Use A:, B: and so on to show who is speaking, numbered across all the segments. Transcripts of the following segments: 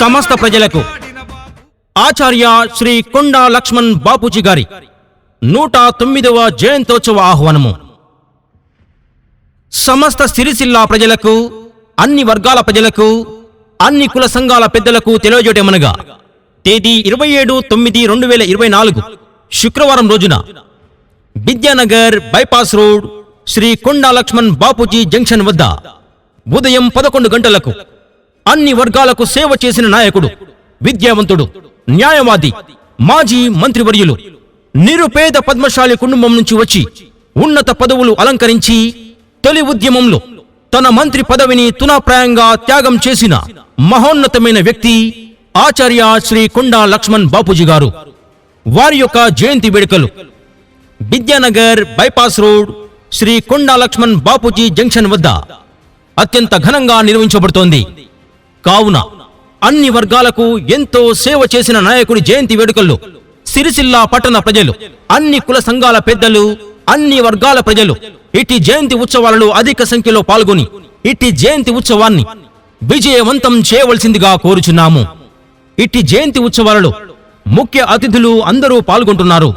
A: సమస్త ప్రజలకు. ఆచార్య శ్రీ కొండా లక్ష్మణ్ బాపూజీ గారి నూట తొమ్మిదవ జయంతోత్సవ ఆహ్వానము. సమస్త సిరిసిల్ల ప్రజలకు అన్ని వర్గాల ప్రజలకు అన్ని కుల సంఘాల పెద్దలకు తెలియజేయటమనగా తేదీ ఇరవై ఏడు తొమ్మిది రెండు వేల ఇరవై నాలుగు శుక్రవారం రోజున Vidyanagar bypass road Shri Konda Laxman Bapuji junction వద్ద ఉదయం పదకొండు గంటలకు అన్ని వర్గాలకు సేవ చేసిన నాయకుడు విద్యావంతుడు న్యాయవాది మాజీ మంత్రివర్యులు నిరుపేద పద్మశాలి కుటుంబం నుంచి వచ్చి ఉన్నత పదవులు అలంకరించి తొలి ఉద్యమంలో తన మంత్రి పదవిని తునాప్రాయంగా త్యాగం చేసిన మహోన్నతమైన వ్యక్తి ఆచార్య శ్రీ కొండా లక్ష్మణ్ బాపూజీ గారు. వారి యొక్క జయంతి వేడుకలు Vidyanagar bypass road Shri Konda Laxman Bapuji junction వద్ద అత్యంత ఘనంగా నిర్వహించబడుతోంది. కావున అన్ని వర్గాలకు ఎంతో సేవ చేసిన నాయకుడి జయంతి వేడుకల్లో సిరిసిల్ల పట్టణ ప్రజలు అన్ని కుల సంఘాల పెద్దలు అన్ని వర్గాల ప్రజలు ఇట్టి జయంతి ఉత్సవాలలో అధిక సంఖ్యలో పాల్గొని ఇట్టి జయంతి ఉత్సవాన్ని విజయవంతం చేయవలసిందిగా కోరుచున్నాము. ఇట్టి జయంతి ఉత్సవాలలో ముఖ్య అతిథులు అందరూ పాల్గొంటున్నారు.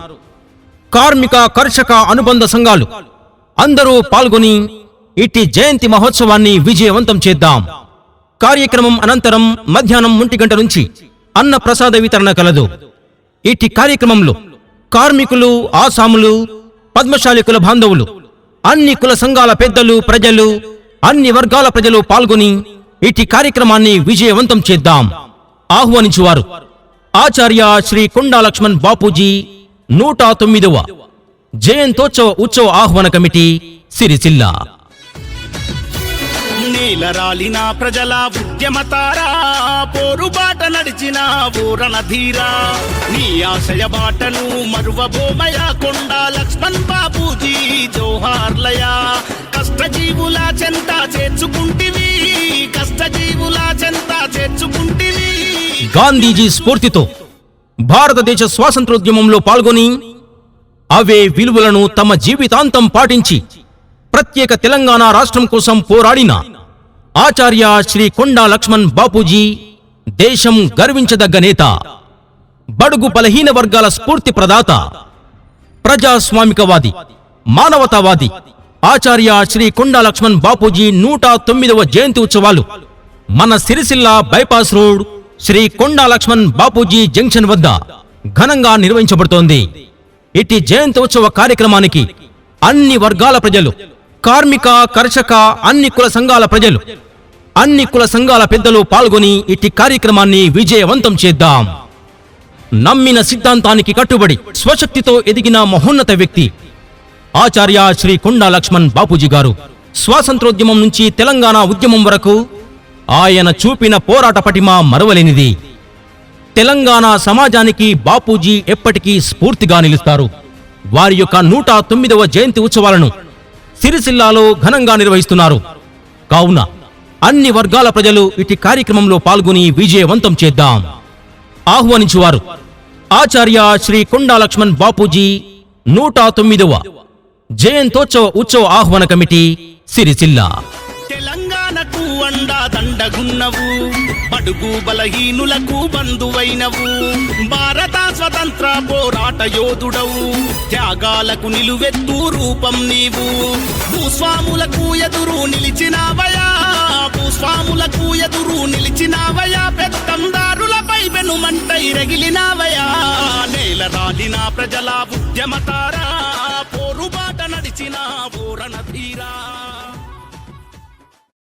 A: కార్మిక కర్షక అనుబంధ సంఘాలు అందరూ పాల్గొని ఇట్టి జయంతి మహోత్సవాన్ని విజయవంతం చేద్దాం. కార్యక్రమం అనంతరం మధ్యాహ్నం ఒంటి గంట నుంచి అన్న ప్రసాద వితరణ కలదు. ఇట్టి కార్యక్రమంలో కార్మికులు ఆసాములు పద్మశాలి కుల బాంధవులు అన్ని కుల సంఘాల పెద్దలు ప్రజలు అన్ని వర్గాల ప్రజలు పాల్గొని ఇట్టి కార్యక్రమాన్ని విజయవంతం చేద్దాం. ఆహ్వానించువారు. ఆచార్య శ్రీ కొండా లక్ష్మణ్ బాపూజీ నూట తొమ్మిదవ జయంతోత్సవ ఉత్సవ ఆహ్వాన కమిటీ సిరిసిల్లా.
B: నీలరాలిన ప్రజల ఉద్యమతారా? పోరుబాట నడిచిన ఊరణ ధీరా నీ ఆశయ బాటను మరువబోమయ కొండ లక్ష్మణ్ బాబూజీ జోహార్లయా? కష్టజీవుల చెంత చేర్చుకుంటివి కష్టజీవుల చెంత చేర్చుకుంటివి.
A: గాంధీజీ స్ఫూర్తితో భారతదేశ స్వాతంత్రోద్యమంలో పాల్గొని అవే విలువలను తమ జీవితాంతం పాటించి ప్రత్యేక తెలంగాణ రాష్ట్రం కోసం పోరాడిన ఆచార్య శ్రీ కొండా లక్ష్మణ్ బాపూజీ దేశం గర్వించదగ్గ నేత బడుగు బలహీన వర్గాల స్ఫూర్తి ప్రదాత ప్రజాస్వామికవాది మానవతావాది ఆచార్య శ్రీ కొండా లక్ష్మణ్ బాపూజీ నూట తొమ్మిదవ జయంతి ఉత్సవాలు మన Sircilla bypass road Shri Konda Laxman Bapuji junction వద్ద ఘనంగా నిర్వహించబడుతోంది. ఇట్టి జయంతోత్సవ కార్యక్రమానికి అన్ని వర్గాల ప్రజలు కార్మిక కర్షక అన్ని కుల సంఘాల ప్రజలు. అన్ని కుల సంఘాల పెద్దలు పాల్గొని ఇట్టి కార్యక్రమాన్ని విజయవంతం చేద్దాం. నమ్మిన సిద్ధాంతానికి కట్టుబడి స్వశక్తితో ఎదిగిన మహోన్నత వ్యక్తి. ఆచార్య శ్రీ కొండా లక్ష్మణ్ బాపూజీ గారు. స్వాతంత్రోద్యమం నుంచి తెలంగాణ ఉద్యమం వరకు ఆయన చూపిన పోరాట పటిమ మరవలేనిది. తెలంగాణ సమాజానికి బాపూజీ ఎప్పటికీ స్ఫూర్తిగా నిలుస్తారు. వారి యొక్క నూట తొమ్మిదవ జయంతి ఉత్సవాలను సిరిసిల్లాలో ఘనంగా నిర్వహిస్తున్నారు. కావున అన్ని వర్గాల ప్రజలు ఇటు కార్యక్రమంలో పాల్గొని విజయవంతం చేద్దాం. ఆహ్వానించువారు. ఆచార్య శ్రీ కొండా లక్ష్మణ్ బాపూజీ నూట తొమ్మిదవ జయంతోత్సవ ఉత్సవ ఆహ్వాన కమిటీ సిరిసిల్ల.
B: బండా దండగున్నవు. బడుగు బలహీనులకు బంధువైనవు. భారత స్వతంత్ర పోరాట యోధుడవు. త్యాగాలకు నిలువెత్తు రూపం నీవు. భూస్వాములకు ఎదురు నిలిచినావయా? భూస్వాములకు ఎదురు నిలిచినావయా? పెత్తందారులపై వెనుమంటై రగిలినావయా? నేల రాలిన ప్రజల ఉద్యమతారా? పోరుబాట నడిచిన ఊరణ ధీరా